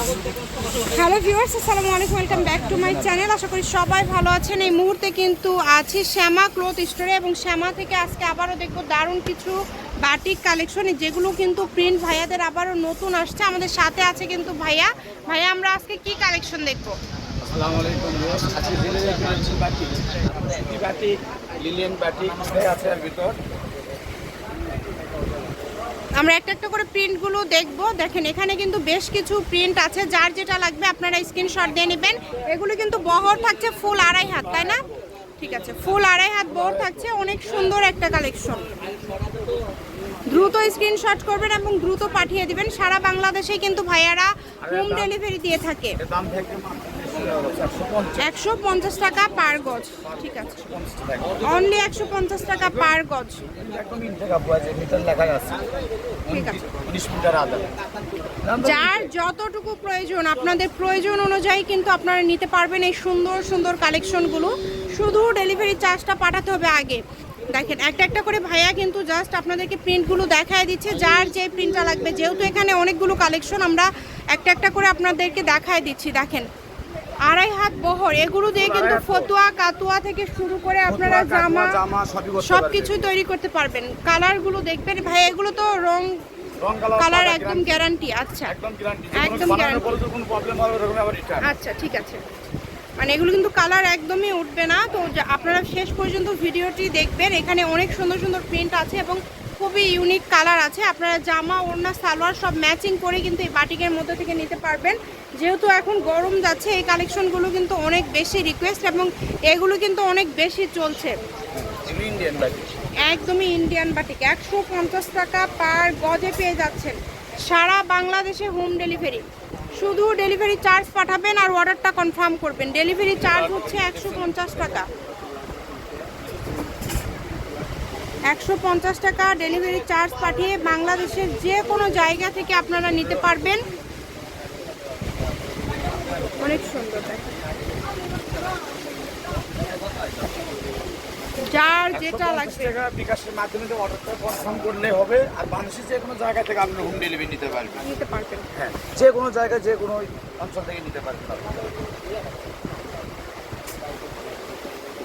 Hello viewers আসসালামু আলাইকুম welcome back to my channel. আশা করি সবাই ভালো আছেন। এই মুহূর্তে কিন্তু আছি শ্যামা ক্লথ স্টোরে এবং শ্যামা থেকে আজকে আবারও দেখব দারুণ কিছু বাটিক কালেকশন যেগুলো কিন্তু প্রিন্ট ভাইয়াদের আবারও নতুন আসছে। আমাদের সাথে আছে কিন্তু ভাইয়া। ভাইয়া আমরা আজকে কি কালেকশন দেখব? আসসালামু আলাইকুম আজকে দিলে দেখছি বাটি সিটি বাটি লিলিয়ান বাটি আছে ভিতর। আমরা একটা একটা করে প্রিন্টগুলো দেখব। দেখেন এখানে কিন্তু বেশ কিছু প্রিন্ট আছে। যার যেটা লাগবে আপনারা স্ক্রিনশট দিয়ে নেবেন। এগুলো কিন্তু বহর থাকছে ফুল আড়াই হাত তাই না? ঠিক আছে ফুল আড়াই হাত বহর থাকছে। অনেক সুন্দর একটা কালেকশন দ্রুত স্ক্রিনশট করবেন এবং দ্রুত পাঠিয়ে দিবেন। সারা বাংলাদেশে কিন্তু ভাইয়ারা হোম ডেলিভারি দিয়ে থাকে। একশো পঞ্চাশ টাকা পার গজ, ঠিক আছে। অনলি একশো পঞ্চাশ টাকা পার গজ। যার যতটুকু প্রয়োজন, আপনাদের প্রয়োজন অনুযায়ী কিন্তু আপনারা নিতে পারবেন এই সুন্দর সুন্দর কালেকশনগুলো। শুধু ডেলিভারি চার্জটা পাঠাতে হবে আগে। দেখেন, একটা একটা করে ভাইয়া কিন্তু জাস্ট আপনাদেরকে প্রিন্টগুলো দেখায় দিচ্ছে। যার যে প্রিন্টটা লাগবে, যেহেতু এখানে অনেকগুলো কালেকশন, আমরা একটা একটা করে আপনাদেরকে দেখায় দিচ্ছি। দেখেন আড়াই হাত বহর এগুলো দিয়ে কিন্তু ফতুয়া কাতুয়া থেকে শুরু করে আপনারা জামা জামা সব। কিছুই তৈরি করতে পারবেন। কালারগুলো দেখবেন। ভাই এগুলো তো রং কালার একদম গ্যারান্টি আচ্ছা। একদম গ্যারান্টি আচ্ছা ঠিক আছে। মানে এগুলো কিন্তু কালার একদমই উঠবে না। তো আপনারা শেষ পর্যন্ত ভিডিওটি দেখবেন। এখানে অনেক সুন্দর সুন্দর প্রিন্ট আছে এবং খুবই ইউনিক কালার আছে। আপনারা জামা ওড়না সালোয়ার সব ম্যাচিং করে কিন্তু এই বাটিকের মধ্যে থেকে নিতে পারবেন। যেহেতু এখন গরম যাচ্ছে এই কালেকশনগুলো কিন্তু অনেক বেশি রিকোয়েস্ট এবং এগুলো কিন্তু অনেক বেশি চলছে। একদমই ইন্ডিয়ান বাটিক একশো পঞ্চাশ টাকা পার গজে পেয়ে যাচ্ছেন। সারা বাংলাদেশে হোম ডেলিভারি শুধু ডেলিভারি চার্জ পাঠাবেন আর অর্ডারটা কনফার্ম করবেন। ডেলিভারি চার্জ হচ্ছে একশো পঞ্চাশ টাকা। একশো পঞ্চাশ টাকা ডেলিভারি চার্জ পাঠিয়ে বাংলাদেশের যে কোনো জায়গা থেকে আপনারা নিতে পারবেন। অনেক সুন্দর যার যেটা 150 লাগবে। টাকা বিকাশের মাধ্যমে অর্ডারটা কনফার্ম করলে হবে। আর বাংলাদেশের যে কোনো জায়গা থেকে আপনি হোম ডেলিভারি নিতে পারবেন। নিতে পারবেন। হ্যাঁ যে কোনো জায়গায় যে কোনো অঞ্চল থেকে নিতে পারবেন।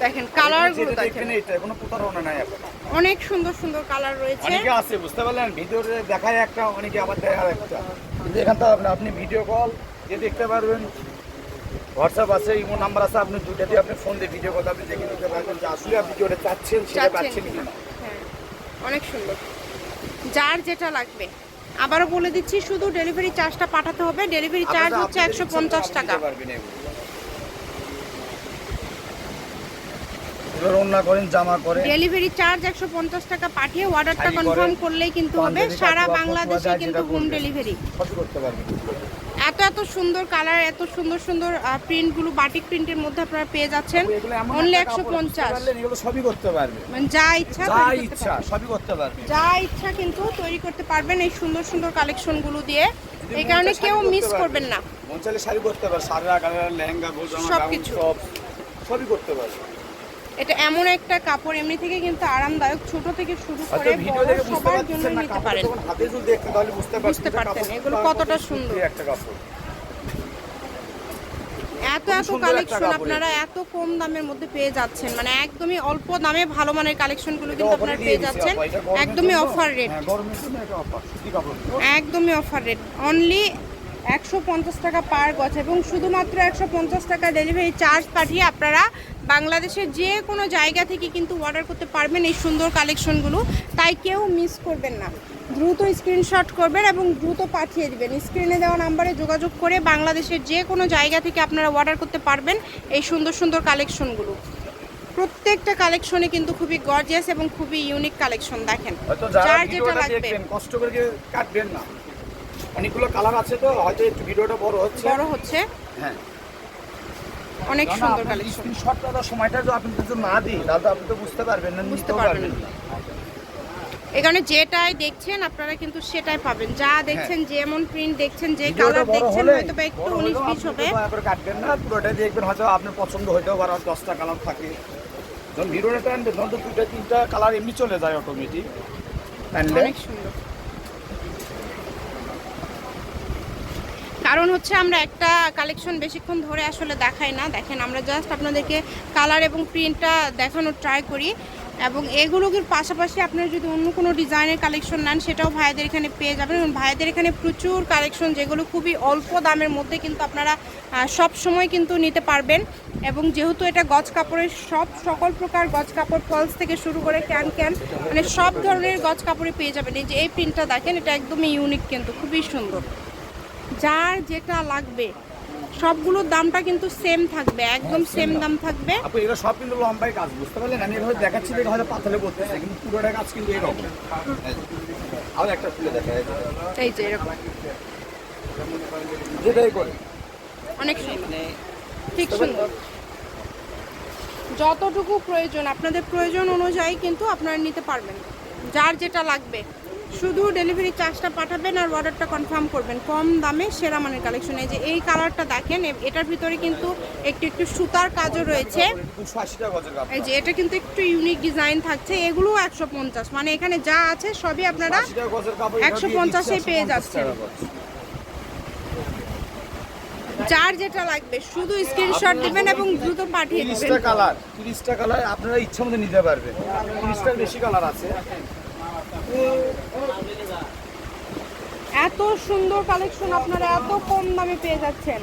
দেখেন কালারগুলো দেখেন। এটা কোনো প্রতারণা নাই এখন। অনেক সুন্দর সুন্দর কালার রয়েছে। অনেকে আছে বুঝতে পারলেন? ভিডিওতে দেখায় একটা অনেকে আবার দেখায় একটা আপনি ভিডিও কল দিয়ে দেখতে পারবেন হোয়াটসঅ্যাপ আছে ইমো নাম্বার আছে আপনি দুইটা দিয়ে আপনি ফোন দিয়ে ভিডিও কথা আপনি দেখে নিতে পারবেন যে আসলে আপনি যেটা চাচ্ছেন সেটা পাচ্ছেন কিনা। হ্যাঁ অনেক সুন্দর। যার যেটা লাগবে। আবারও বলে দিচ্ছি শুধু ডেলিভারি চার্জটা পাঠাতে হবে। ডেলিভারি চার্জ হচ্ছে একশো পঞ্চাশ টাকা। করেন জামা করে ডেলিভারি চার্জ একশো পঞ্চাশ টাকা পাঠিয়ে অর্ডারটা কনফার্ম করলেই কিন্তু হবে। সারা বাংলাদেশে কিন্তু হোম ডেলিভারি করতে পারবেন? এত এত সুন্দর কালার এত সুন্দর সুন্দর প্রিন্টগুলো বাটিক প্রিন্টের মধ্যে আপনারা পেয়ে যাচ্ছেন। অনলি একশো পঞ্চাশ। সবই করতে পারবে। মানে যা ইচ্ছা যা ইচ্ছা। সবই করতে পারবে। যা ইচ্ছা কিন্তু তৈরি করতে পারবেন এই সুন্দর সুন্দর কালেকশনগুলো দিয়ে। এই কারণে কেউ মিস করবেন না। মন শাড়ি করতে পারে সারা কালার লেহেঙ্গা সব কিছু। সবই করতে পারবে। এটা এমন একটা কাপড় এমনি থেকে কিন্তু আরামদায়ক ছোট থেকে শুরু হয়তো করে বড় সবার জন্য নিতে পারেন। হাতে যদি দেখতে তাহলে বুঝতে পারছেন বুঝতে পারতেন, এগুলো কতটা সুন্দর। একটা কাপড়। এত এত কালেকশন আপনারা এত কম দামের মধ্যে পেয়ে যাচ্ছেন মানে একদমই অল্প দামে ভালো মানের কালেকশনগুলো কিন্তু আপনারা পেয়ে যাচ্ছেন। একদমই অফার রেট হ্যাঁ, কাপড় একদমই অফার রেট অনলি একশো পঞ্চাশ টাকা পার গজ এবং শুধুমাত্র একশো পঞ্চাশ টাকা ডেলিভারি চার্জ পাঠিয়ে আপনারা বাংলাদেশের যে কোনো জায়গা থেকে কিন্তু অর্ডার করতে পারবেন এই সুন্দর কালেকশনগুলো তাই কেউ মিস করবেন না। দ্রুত স্ক্রিনশট করবেন এবং দ্রুত পাঠিয়ে দিবেন। স্ক্রিনে দেওয়া নাম্বারে যোগাযোগ করে বাংলাদেশের যে কোনো জায়গা থেকে আপনারা অর্ডার করতে পারবেন এই সুন্দর সুন্দর কালেকশনগুলো প্রত্যেকটা কালেকশনে কিন্তু খুবই গর্জিয়াস এবং খুবই ইউনিক কালেকশন দেখেন। যার যেটা লাগবে। কষ্ট করে কাটবেন না। অনেকগুলো কালার আছে তো হয়তো একটু ভিডিওটা বড় হচ্ছে। বড় হচ্ছে। হ্যাঁ। অনেক সুন্দর কালেকশন স্ক্রিনশট করার সময়টা যদি আপনি যদি না দিই তাহলে তো আপনি তো বুঝতে পারবেন না বুঝতে পারবেন না। এখানে যেটাই দেখছেন আপনারা কিন্তু সেটাই পাবেন। যা দেখছেন যেমন প্রিন্ট দেখছেন যে কালার দেখছেন হয়তো বা একটু উনিশ বিশ হবে। কাটবেন না পুরোটাই দেখবেন হয়তো আপনার পছন্দ হইতেও পারে দশটা কালার থাকে। যখন ভিডিওটা টানবেন তখন তো দুইটা তিনটা কালার এমনি চলে যায় অটোমেটিক অনেক সুন্দর। কারণ হচ্ছে আমরা একটা কালেকশন বেশিক্ষণ ধরে আসলে দেখাই না। দেখেন, আমরা জাস্ট আপনাদেরকে কালার এবং প্রিন্টটা দেখানোর ট্রাই করি। এবং এগুলোর পাশাপাশি আপনারা যদি অন্য কোনো ডিজাইনের কালেকশন নেন, সেটাও ভাইদের এখানে পেয়ে যাবেন। এবং ভাইদের এখানে প্রচুর কালেকশন যেগুলো খুবই অল্প দামের মধ্যে কিন্তু আপনারা সব সময় কিন্তু নিতে পারবেন। এবং যেহেতু এটা গজ কাপড়ের সব, সকল প্রকার গজ কাপড় ফলস থেকে শুরু করে ক্যান ক্যান মানে সব ধরনের গজ কাপড়ে পেয়ে যাবেন। এই যে এই প্রিন্টটা দেখেন, এটা একদমই ইউনিক কিন্তু, খুবই সুন্দর। যার যেটা লাগবে সবগুলোর দামটা কিন্তু সেম থাকবে একদম সেম দাম থাকবে। আপু এগুলো সব কিন্তু লম্বাই কাজ বুঝতে পারলেন? আমি এভাবে দেখাচ্ছি দেখে হয়তো পাথরে পড়তেছে কিন্তু পুরোটা কাজ কিন্তু এরকম। আর একটা খুলে দেখা এই যে এরকম। যেটাই করে। অনেক সুন্দর। ঠিক সুন্দর। যতটুকু প্রয়োজন আপনাদের প্রয়োজন অনুযায়ী কিন্তু আপনারা নিতে পারবেন। যার যেটা লাগবে। শুধু ডেলিভারি চার্জটা পাঠাবেন আর অর্ডারটা কনফার্ম করবেন। কম দামে সেরা মানের কালেকশন এই যে এই কালারটা দেখেন এটার ভিতরে কিন্তু একটু একটু সুতার কাজও রয়েছে। এই যে এটা কিন্তু একটু ইউনিক ডিজাইন থাকছে। এগুলো একশো পঞ্চাশ। মানে এখানে যা আছে সবই আপনারা একশো টাকা গজের কাপড় 150 এ পেয়ে যাচ্ছেন। যার যেটা লাগবে শুধু স্ক্রিনশট দিবেন এবং দ্রুত পাঠিয়ে দিবেন। কালার তিরিশটা কালার আপনারা ইচ্ছা মতো নিতে পারবেন। তিরিশটার বেশি কালার আছে। এত সুন্দর কালেকশন আপনারা এত কম দামে পেয়ে যাচ্ছেন।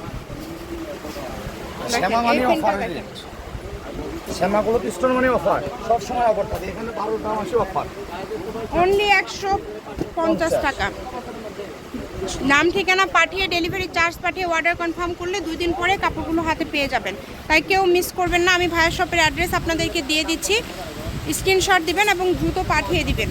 দেখেন, শ্যামা এই প্রিন্টটা অফার দেখেন। শ্যামাগুলো পিস্টন মানে অফার সব সময় অফার থাকে। এখানে বারোটা মাসে অফার অনলি একশো পঞ্চাশ টাকা। নাম ঠিকানা পাঠিয়ে ডেলিভারি চার্জ পাঠিয়ে অর্ডার কনফার্ম করলে দুই দিন পরে কাপড়গুলো হাতে পেয়ে যাবেন। তাই কেউ মিস করবেন না। আমি ভাইয়ের শপের অ্যাড্রেস আপনাদেরকে দিয়ে দিচ্ছি। স্ক্রিনশট দিবেন এবং দ্রুত পাঠিয়ে দিবেন।